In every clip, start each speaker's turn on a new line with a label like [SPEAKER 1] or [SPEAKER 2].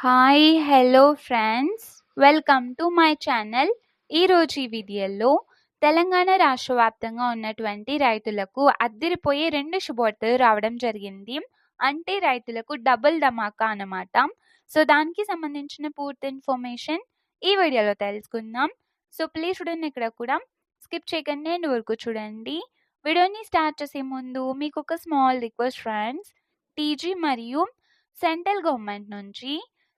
[SPEAKER 1] Hi hello friends welcome to my channel ఈరోజు ఈ వీడియోలో తెలంగాణ రాష్ట్ర వ్యాప్తంగా ఉన్నటువంటి రైతులకు అద్దెరిపోయే రెండు శుభవార్తలు రావడం జరిగింది. అంటే రైతులకు డబుల్ ధమాకా అన్నమాట. సో దానికి సంబంధించిన పూర్తి ఇన్ఫర్మేషన్ ఈ వీడియోలో తెలుసుకుందాం. సో ప్లీజ్ చూడండి ఇక్కడ కూడా. స్కిప్ చేయకండి అండ్ వరకు చూడండి. వీడియోని స్టార్ట్ చేసే ముందు మీకు ఒక స్మాల్ రిక్వెస్ట్ ఫ్రెండ్స్ టీజీ మరియు సెంట్రల్ గవర్నమెంట్ నుంచి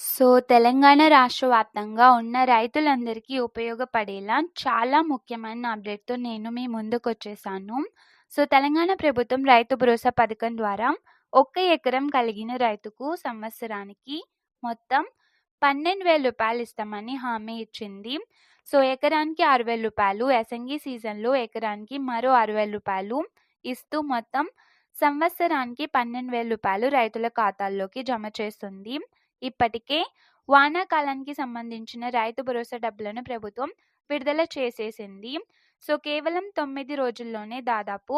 [SPEAKER 1] సో తెలంగాణ రాష్ట్ర వ్యాప్తంగా ఉన్న రైతులందరికీ ఉపయోగపడేలా చాలా ముఖ్యమైన అప్డేట్తో నేను మీ ముందుకు వచ్చేసాను సో తెలంగాణ ప్రభుత్వం రైతు భరోసా పథకం ద్వారా ఒక్క ఎకరం కలిగిన రైతుకు సంవత్సరానికి మొత్తం పన్నెండు వేల రూపాయలు ఇస్తామని హామీ ఇచ్చింది. సో ఎకరానికి ఆరు వేల రూపాయలు ఎసంగి సీజన్లో ఎకరానికి మరో ఆరు వేల రూపాయలు ఇస్తూ మొత్తం సంవత్సరానికి పన్నెండు వేల రూపాయలు రైతుల ఖాతాల్లోకి జమ చేస్తుంది. ఇప్పటికే వానాకాలానికి సంబంధించిన రైతు భరోసా డబ్బులను ప్రభుత్వం విడుదల చేసేసింది. సో కేవలం తొమ్మిది రోజుల్లోనే దాదాపు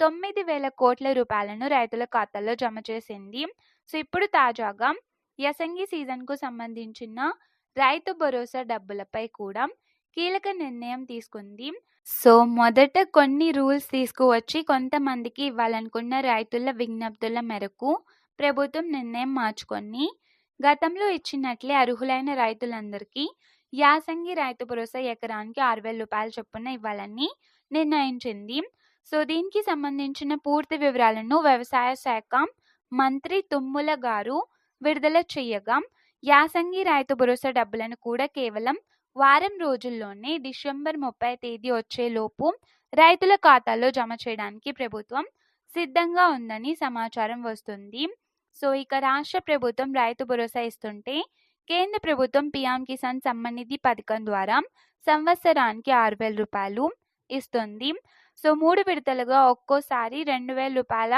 [SPEAKER 1] తొమ్మిది వేల కోట్ల రూపాయలను రైతుల ఖాతాల్లో జమ చేసింది. సో ఇప్పుడు తాజాగా యసంగి సీజన్కు సంబంధించిన రైతు భరోసా డబ్బులపై కూడా కీలక నిర్ణయం తీసుకుంది. సో మొదట కొన్ని రూల్స్ తీసుకువచ్చి కొంతమందికి ఇవ్వాలనుకున్న రైతుల విజ్ఞప్తుల మేరకు ప్రభుత్వం నిర్ణయం మార్చుకొని గతంలో ఇచ్చినట్లే అర్హులైన రైతులందరికీ యాసంగి రైతు భరోసా ఎకరానికి ఆరు వేల రూపాయల చొప్పున ఇవ్వాలని నిర్ణయించింది. సో దీనికి సంబంధించిన పూర్తి వివరాలను వ్యవసాయ శాఖ మంత్రి తుమ్ముల గారు విడుదల చేయగా యాసంగి రైతు భరోసా డబ్బులను కూడా కేవలం వారం రోజుల్లోనే డిసెంబర్ ముప్పై తేదీ వచ్చేలోపు రైతుల ఖాతాలో జమ చేయడానికి ప్రభుత్వం సిద్ధంగా ఉందని సమాచారం వస్తుంది. సో ఇక రాష్ట్ర ప్రభుత్వం రైతు భరోసా ఇస్తుంటే కేంద్ర ప్రభుత్వం పిఎం కిసాన్ సమ్మాన్ నిధి పథకం ద్వారా సంవత్సరానికి ఆరు వేల రూపాయలు ఇస్తుంది. సో మూడు విడతలుగా ఒక్కోసారి రెండు వేల రూపాయల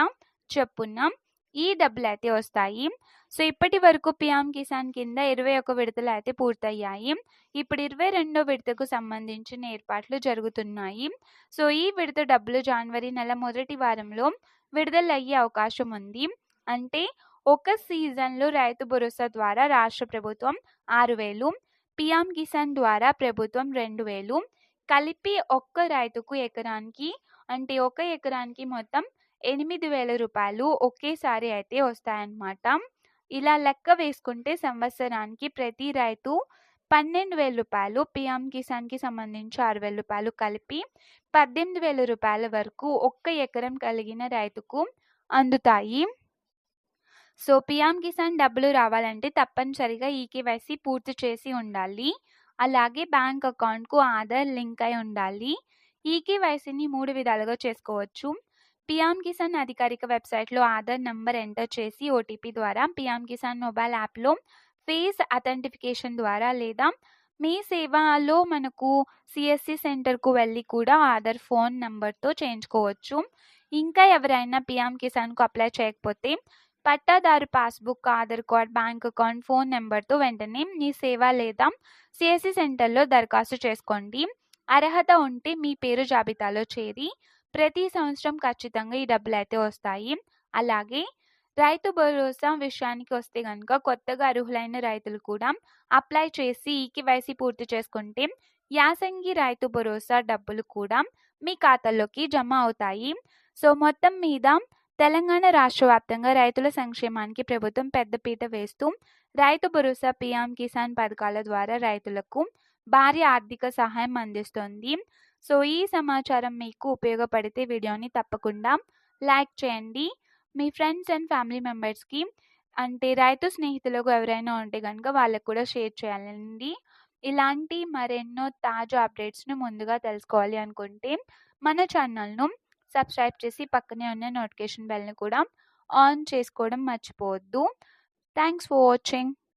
[SPEAKER 1] చొప్పున ఈ డబ్బులు అయితే వస్తాయి. సో ఇప్పటి వరకు పిఎం కిసాన్ కింద ఇరవై ఒక విడతలు అయితే పూర్తయ్యాయి. ఇప్పుడు ఇరవై రెండో విడతకు సంబంధించిన ఏర్పాట్లు జరుగుతున్నాయి. సో ఈ విడత డబ్బులు జనవరి నెల మొదటి వారంలో విడుదలయ్యే అవకాశం ఉంది. అంటే ఒక సీజన్లో రైతు భరోసా ద్వారా రాష్ట్ర ప్రభుత్వం ఆరు వేలు పిఎం కిసాన్ ద్వారా ప్రభుత్వం రెండు వేలు కలిపి ఒక్క రైతుకు ఎకరానికి అంటే ఒక ఎకరానికి మొత్తం ఎనిమిది వేల రూపాయలు ఒకేసారి అయితే వస్తాయన్నమాట. ఇలా లెక్క వేసుకుంటే సంవత్సరానికి ప్రతి రైతు పన్నెండు వేల రూపాయలు పిఎం కిసాన్కి సంబంధించి ఆరు వేల రూపాయలు కలిపి పద్దెనిమిది వేల రూపాయల వరకు ఒక్క ఎకరం కలిగిన రైతుకు అందుతాయి. సో పిఎం కిసాన్ డబ్బులు రావాలంటే తప్పనిసరిగా ఈ కేవైసీ పూర్తి చేసి ఉండాలి. అలాగే బ్యాంక్ అకౌంట్కు ఆధార్ లింక్ అయి ఉండాలి. ఈ కేవైసీని మూడు విధాలుగా చేసుకోవచ్చు. పిఎం కిసాన్ అధికారిక వెబ్సైట్లో ఆధార్ నంబర్ ఎంటర్ చేసి ఓటీపీ ద్వారా పిఎం కిసాన్ మొబైల్ యాప్లో ఫేస్ అథెంటిఫికేషన్ ద్వారా లేదా మీ సేవలో మనకు సిఎస్సి సెంటర్కు వెళ్ళి కూడా ఆధార్ ఫోన్ నెంబర్తో చేయించుకోవచ్చు. ఇంకా ఎవరైనా పిఎం కిసాన్కు అప్లై చేయకపోతే పట్టాదారు passbook Aadhaar card bank account phone నెంబర్తో వెంటనే మీ సేవ లేదా సిఎస్సి సెంటర్లో దరఖాస్తు చేసుకోండి. అర్హత ఉంటే మీ పేరు జాబితాలో చేరి ప్రతి సంవత్సరం ఖచ్చితంగా ఈ డబ్బులు అయితే వస్తాయి. అలాగే రైతు భరోసా విషయానికి వస్తే కనుక కొత్తగా అర్హులైన రైతులు కూడా అప్లై చేసి ఈ కేవైసీ పూర్తి చేసుకుంటే యాసంగి రైతు భరోసా డబ్బులు కూడా మీ ఖాతాలోకి జమ అవుతాయి. సో మొత్తం మీద తెలంగాణ రాష్ట్ర వ్యాప్తంగా రైతుల సంక్షేమానికి ప్రభుత్వం పెద్దపీట వేస్తూ రైతు భరోసా పీఎం కిసాన్ పథకాల ద్వారా రైతులకు భారీ ఆర్థిక సహాయం అందిస్తుంది. సో ఈ సమాచారం మీకు ఉపయోగపడితే వీడియోని తప్పకుండా లైక్ చేయండి. మీ ఫ్రెండ్స్ అండ్ ఫ్యామిలీ మెంబర్స్కి అంటే రైతు స్నేహితులకు ఎవరైనా ఉంటే కనుక వాళ్ళకు కూడా షేర్ చేయాలండి. ఇలాంటి మరెన్నో తాజా అప్డేట్స్ను ముందుగా తెలుసుకోవాలి అనుకుంటే మన ఛానల్ను సబ్స్క్రైబ్ చేసి పక్కనే ఉన్న నోటిఫికేషన్ బెల్ని కూడా ఆన్ చేసుకోవడం మర్చిపోవద్దు. Thanks for watching.